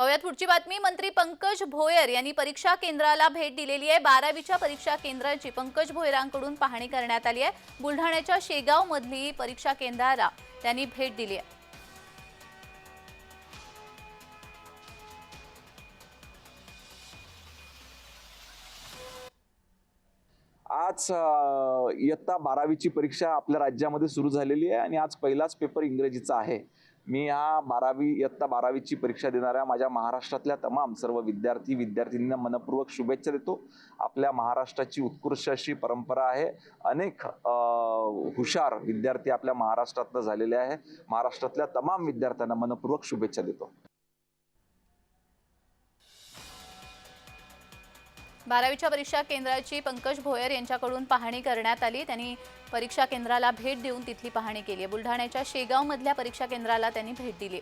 पाहूयात पुढची बातमी. मंत्री पंकज भोयर यांनी परीक्षा केंद्राला भेट दिलेली आहे. बारावीच्या परीक्षा केंद्राची पंकज भोयरांकडून पाहणी करण्यात आली आहे. बुलढाण्याच्या शेगाव मधली परीक्षा केंद्राला त्यांनी भेट दिली आहे. आज इयत्ता बारावीची परीक्षा आपल्या राज्यामध्ये सुरू झालेली आहे आणि आज पहिलाच पेपर इंग्रजीचा आहे. मी हा बारावी इयत्ता बारावीची परीक्षा देणाऱ्या माझ्या महाराष्ट्रातल्या तमाम सर्व विद्यार्थी विद्यार्थिनींना मनपूर्वक शुभेच्छा देतो. आपल्या महाराष्ट्राची उत्कृष्ट अशी परंपरा आहे. अनेक हुशार विद्यार्थी आपल्या महाराष्ट्रातनं झालेले आहे. महाराष्ट्रातल्या तमाम विद्यार्थ्यांना मनपूर्वक शुभेच्छा देतो. बारावीच्या परीक्षा केंद्राची पंकज भोयर यांच्याकडून पाहणी करण्यात आली. त्यांनी परीक्षा केंद्राला भेट देऊन तिथली पाहणी केली. बुलढाण्याच्या शेगावमधल्या परीक्षा केंद्राला त्यांनी भेट दिली.